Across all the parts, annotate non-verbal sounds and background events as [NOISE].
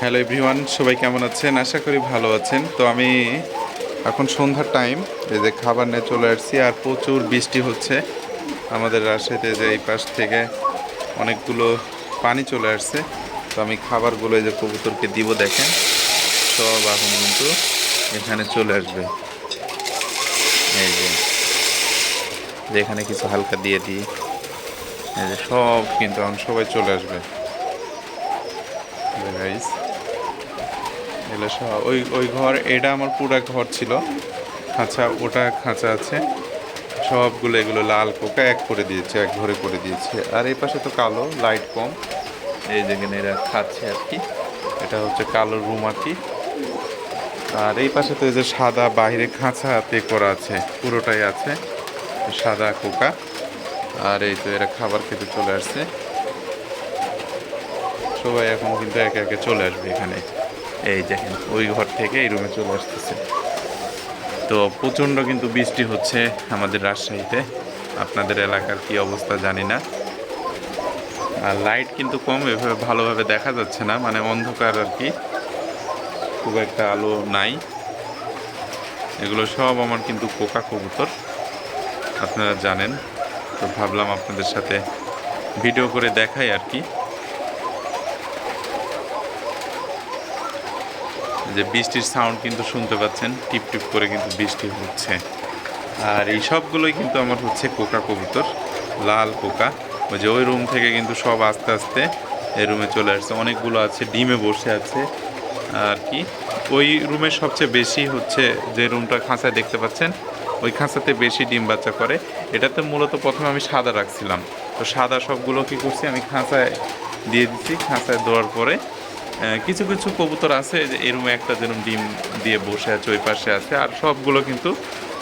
Hello everyone, সবাই কেমন আছেন? আশা করি ভালো আছেন। তো আমি এখন সন্ধ্যার টাইম এই যে খাবার নিয়ে চলে আসছি আর প্রচুর বৃষ্টি হচ্ছে। আমাদের রাজশাহীতে যে এই পাশ থেকে অনেকগুলো পানি চলে আসছে। তো আমি খাবারগুলো এই যে কবুতরকে দিব দেখেন। সব এখন কিন্তু এখানে চলে আসবে। এই যে যেখানে কিছু হালকা দিয়ে দিই। এই যে সব কিন্তু এখন সবাই চলে আসবে। গাইস এগুলো সব ওই ওই ঘর, এটা আমার পুরা ঘর ছিল। খাঁচা, ওটা খাঁচা আছে। সবগুলো এগুলো লাল পোকা, এক করে দিয়েছে, এক ঘরে করে দিয়েছে। আর এই পাশে তো কালো লাইট কম। এই যেখানে এরা খাচ্ছে আর কি। এটা হচ্ছে কালো রুমাটি। আর এই পাশে তো এই যে সাদা বাইরে খাঁচাতে করা আছে, পুরোটাই আছে, সাদা কোকা আর এই তো এরা খাবার খেতে চলে আসছে। সবাই এখন কিন্তু একে একে চলে আসবে এখানে। এই দেখেন, ওই ঘর থেকে এই রুমে চলে আসতেছে। তো প্রচণ্ড কিন্তু বৃষ্টি হচ্ছে আমাদের রাজশাহীতে। আপনাদের এলাকার কি অবস্থা জানি না। আর লাইট কিন্তু কম, এভাবে ভালোভাবে দেখা যাচ্ছে না মানে অন্ধকার আর কি। খুব একটা আলো নাই। এগুলো সব আমার কিন্তু পোকা কবুতর, আপনারা জানেন। তো ভাবলাম আপনাদের সাথে ভিডিও করে দেখাই আর কি। যে বৃষ্টির সাউন্ড কিন্তু শুনতে পাচ্ছেন, টিপ টিপ করে কিন্তু বৃষ্টি হচ্ছে। আর এই সবগুলোই কিন্তু আমার হচ্ছে কোকা কবুতর, লাল কোকা। ওই যে ওই রুম থেকে কিন্তু সব আস্তে আস্তে এই রুমে চলে আসছে। অনেকগুলো আছে, ডিমে বসে আছে। আর কি? ওই রুমে সবচেয়ে বেশি হচ্ছে যে রুমটা খাঁচায় দেখতে পাচ্ছেন, ওই খাঁচাতে বেশি ডিম বাচ্চা করে। এটাতে মূলত প্রথমে আমি সাদা রাখছিলাম। তো সাদা সবগুলো কী করছি? আমি খাঁচায় দিয়ে দিচ্ছি খাঁচায় দেওয়ার পরে কিছু কিছু কবুতর আছে যে এই রুমে একটা যেরকম ডিম দিয়ে বসে আছে, ওই পাশে আছে, আর সবগুলো কিন্তু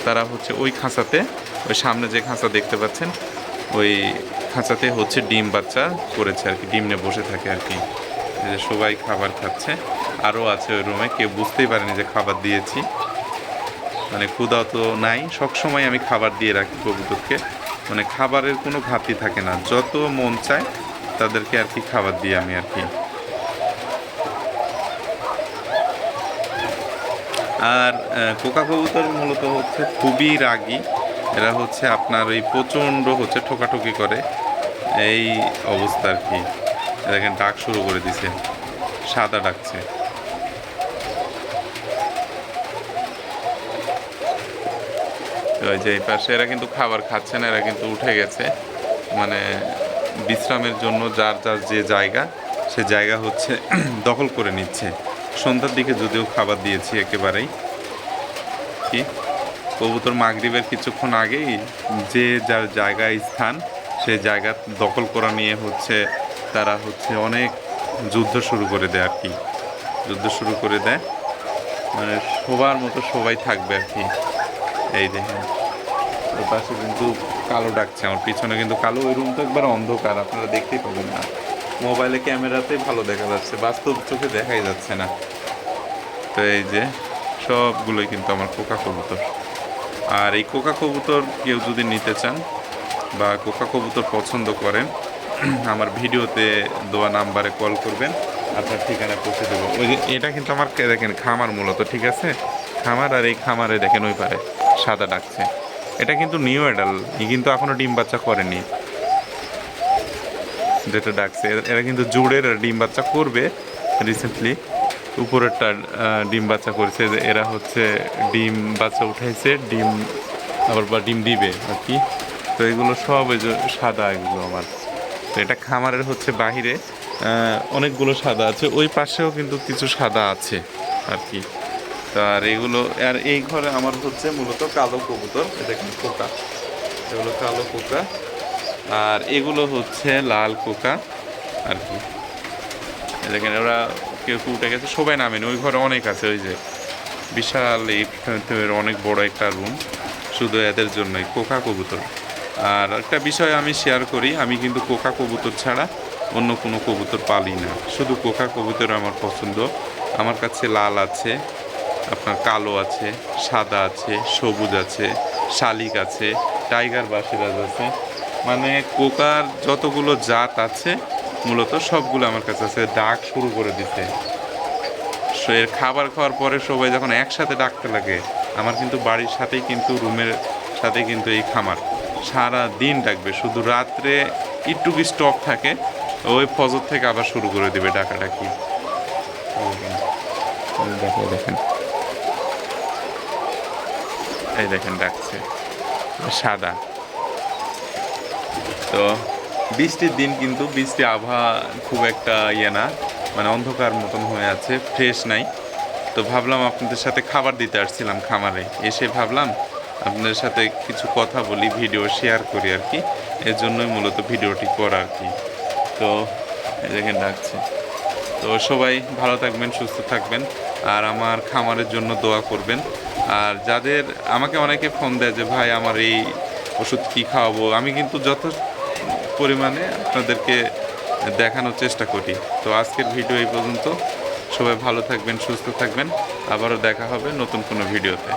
তারা হচ্ছে ওই খাঁচাতে, ওই সামনে যে খাঁচা দেখতে পাচ্ছেন, ওই খাঁচাতে হচ্ছে ডিম বাচ্চা করেছে আর কি, ডিম নিয়ে বসে থাকে আর কি। যে সবাই খাবার খাচ্ছে, আরও আছে ওই রুমে, কেউ বুঝতেই পারেনি যে খাবার দিয়েছি। মানে ক্ষুধা তো নাই সবসময় আমি খাবার দিয়ে রাখি কবুতরকে। মানে খাবারের কোনো ঘাটতি থাকে না, যত মন চায় তাদেরকে আর কি খাবার দিই আমি আর কি। আর কোকা কবুতর মূলত হচ্ছে খুবই রাগী। এরা হচ্ছে আপনার ওই প্রচণ্ড হচ্ছে ঠোকাঠুকি করে। এই অবস্থা আর কি। দেখেন, ডাক শুরু করে দিছে। সাদা ডাকছে। ওই যে এই পাশে এরা কিন্তু খাবার খাচ্ছে না, এরা কিন্তু উঠে গেছে। মানে বিশ্রামের জন্য যার যার যে জায়গা, সে জায়গা হচ্ছে [CLEARS THROAT] দখল করে নিচ্ছে। সন্ধ্যার দিকে যদিও খাবার দিয়েছি একেবারেই। কি? কবুতর মাগরিবের কিছুক্ষণ আগেই যে যার জায়গায় স্থান, সে জায়গা দখল করা নিয়ে হচ্ছে তারা হচ্ছে অনেক যুদ্ধ শুরু করে দেয় আর কি। যুদ্ধ শুরু করে দেয়। মানে সবার মতো সবাই থাকবে আর কি। এই দেখেন। পাশে কিন্তু কালো ডাকছে আমার, পিছনে কিন্তু কালো, ওই রুম তো একবার অন্ধকার, আপনারা দেখতেই পাবেন না। মোবাইলে ক্যামেরাতে ভালো দেখা যাচ্ছে, বাস্তব চোখে দেখাই যাচ্ছে না। তো এই যে, সবগুলোই কিন্তু আমার কোকা কবুতর। আর এই কোকা কবুতর কেউ যদি নিতে চান বা কোকা কবুতর পছন্দ করেন, আমার ভিডিওতে দেওয়া নাম্বারে কল করবেন, আপনার ঠিকানা পৌঁছে দেবো। ওই যে, এটা কিন্তু আমার দেখেন, খামার মূলত, ঠিক আছে? খামার আর এই খামারে দেখেন ওই পারে সাদা ডাকছে। এটা কিন্তু নিউ অ্যাডাল কিন্তু এখনও ডিম বাচ্চা করেনি। যেটা ডাকছে, এরা- কিন্তু জুড়ের ডিম বাচ্চা করবে রিসেন্টলি উপরেরটা ডিম বাচ্চা করেছে, যে এরা হচ্ছে ডিম বাচ্চা উঠাইছে, ডিম আবার বা ডিম দিবে আর কি। তো এগুলো সব সাদা এগুলো আমার। তো এটা খামারের হচ্ছে বাহিরে অনেকগুলো সাদা আছে, ওই পাশেও কিন্তু কিছু সাদা আছে আর কি। আর এগুলো, আর এই ঘরে আমার হচ্ছে মূলত কালো কবুতর, এটা কিন্তু পোকা। এগুলো কালো পোকা। আর এগুলো হচ্ছে লাল কোকা আর কি। দেখেন, ওরা কেউ উঠে গেছে, সবাই নামেনি, ওই ঘরে অনেক আছে, ওই যে বিশাল এই অনেক বড় একটা রুম শুধু এদের জন্যই, কোকা কবুতর। আর একটা বিষয় আমি শেয়ার করি, আমি কিন্তু কোকা কবুতর ছাড়া অন্য কোনো কবুতর পালি না। শুধু কোকা কবুতর আমার পছন্দ। আমার কাছে লাল আছে, আপনার কালো আছে, সাদা আছে, সবুজ আছে, শালিক আছে টাইগার বাসিরাজ আছে। মানে কোকার যতগুলো জাত আছে মূলত সবগুলো আমার কাছে আছে। ডাক শুরু করে দিতে এর খাবার খাওয়ার পরে সবাই যখন একসাথে ডাকতে লাগে আমার কিন্তু বাড়ির সাথেই কিন্তু রুমের সাথে কিন্তু এই খামার। সারা দিন ডাকবে। শুধু রাত্রে একটু কি স্টপ থাকে ওই ফজর থেকে আবার শুরু করে দেবে ডাকাডাকি। দেখেন, দেখেন। এই দেখেন ডাকছে। সাদা। তো বৃষ্টির দিন কিন্তু বৃষ্টি আবহাওয়া খুব একটা ইয়ে না মানে অন্ধকার মতন হয়ে আছে ফ্রেশ নাই। তো ভাবলাম আপনাদের সাথে খাবার দিতে আসছিলাম খামারে। এসে ভাবলাম আপনাদের সাথে কিছু কথা বলি ভিডিও শেয়ার করি আর কি। এর জন্যই মূলত ভিডিওটি করা আর কি। তো দেখেন ডাকছে। তো সবাই ভালো থাকবেন, সুস্থ থাকবেন, আর আমার খামারের জন্য দোয়া করবেন। আর যাদের আমাকে অনেকে ফোন দেয় যে, ভাই, আমার এই ওষুধ কী খাওয়াবো? আমি কিন্তু যত পরিমাণে আপনাদেরকে দেখানোর চেষ্টা করি। তো আজকের ভিডিও এই পর্যন্ত। সবাই ভালো থাকবেন, সুস্থ থাকবেন। আবারও দেখা হবে নতুন কোনো ভিডিওতে।